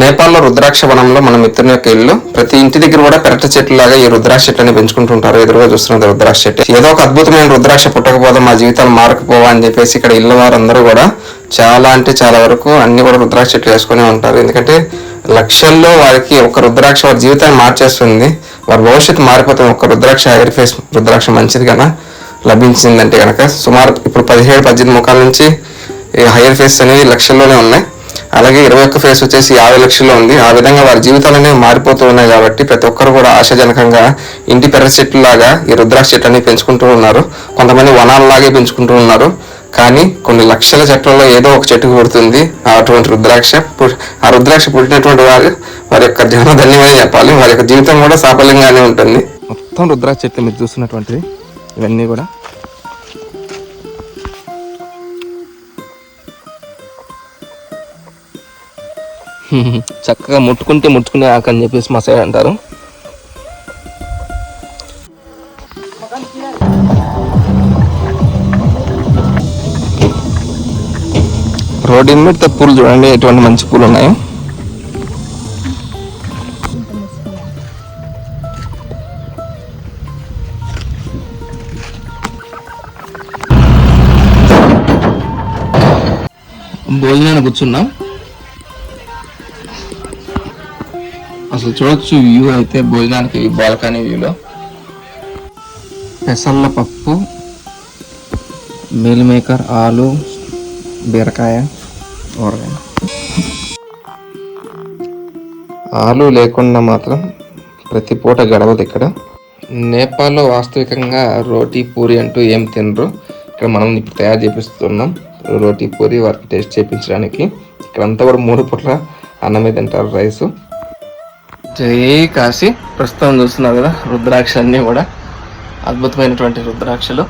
నేపాల్లో రుద్రాక్ష వనంలో మన మిత్రుని యొక్క ఇల్లు ప్రతి ఇంటి దగ్గర కూడా పెరట చెట్లు లాగా ఈ రుద్రాక్ష చెట్లని పెంచుకుంటుంటారు. ఎదురుగా చూస్తున్నది రుద్రాక్ష చెట్టు. ఏదో ఒక అద్భుతమైన రుద్రాక్ష పుట్టకపోతే మా జీవితాలు మారకపోవా అని చెప్పేసి ఇక్కడ ఇళ్ళ వారందరూ కూడా చాలా అంటే చాలా వరకు అన్ని కూడా రుద్రాక్ష చెట్లు వేసుకునే ఉంటారు. ఎందుకంటే లక్షల్లో వారికి ఒక రుద్రాక్ష వారి జీవితాన్ని మార్చేస్తుంది. వారి భవిష్యత్తు మారిపోతుంది ఒక రుద్రాక్ష హెయిర్ ఫేస్ రుద్రాక్ష మంచిది కదా లభించిందంటే కనుక సుమారు ఇప్పుడు పదిహేడు పద్దెనిమిది ముఖాల నుంచి ఈ హైయర్ ఫేస్ అనేవి లక్షల్లోనే ఉన్నాయి. అలాగే ఇరవై ఒక్క ఫేస్ వచ్చేసి యాభై లక్షల్లో ఉంది. ఆ విధంగా వారి జీవితాలు అనేవి మారిపోతూ ఉన్నాయి కాబట్టి ప్రతి ఒక్కరు కూడా ఆశాజనకంగా ఇంటి పెర్ర చెట్లు లాగా ఈ రుద్రాక్ష చెట్టు అనేవి పెంచుకుంటూ ఉన్నారు. కొంతమంది వనాలలాగే పెంచుకుంటూ ఉన్నారు. కానీ కొన్ని లక్షల చెట్లలో ఏదో ఒక చెట్టు పుడుతుంది. అటువంటి రుద్రాక్ష ఆ రుద్రాక్ష పుట్టినటువంటి వారు వారి యొక్క జన్మ ధన్యమని చెప్పాలి. వారి యొక్క జీవితం కూడా సాఫల్యంగానే ఉంటుంది. మొత్తం రుద్రాక్ష చెట్లు మీరు చూస్తున్నటువంటివి ఇవన్నీ కూడా చక్కగా ముట్టుకుంటే ముట్టుకునే ఆకు అని చెప్పేసి మా సైడ్ అంటారు. రోడ్డు మీద పూలు చూడండి ఎటువంటి మంచి పూలు ఉన్నాయి. భోజనాన్ని కూర్చున్నాం. అసలు చూడొచ్చు వ్యూ అయితే భోజనానికి బాల్కనీ వ్యూలో. పెసల్ల పప్పు మీల్ మేకర్ ఆలు బీరకాయ ఊరగాయ. ఆలు లేకుండా మాత్రం ప్రతి పూట గడవదు ఇక్కడ. నేపాల్లో వాస్తవికంగా రోటీ పూరి అంటూ ఏం తినరు. ఇక్కడ మనం ఇప్పుడు తయారు చేపిస్తున్నాం రోటీ పూరి వారికి టేస్ట్ చేయించడానికి ఇక్కడంతా కూడా మూడు పూట్ల అన్నమే తింటారు రైసు. జై కాశీ ప్రస్తుతం చూస్తున్నారు కదా రుద్రాక్ష అన్నీ కూడా. అద్భుతమైనటువంటి రుద్రాక్షలు.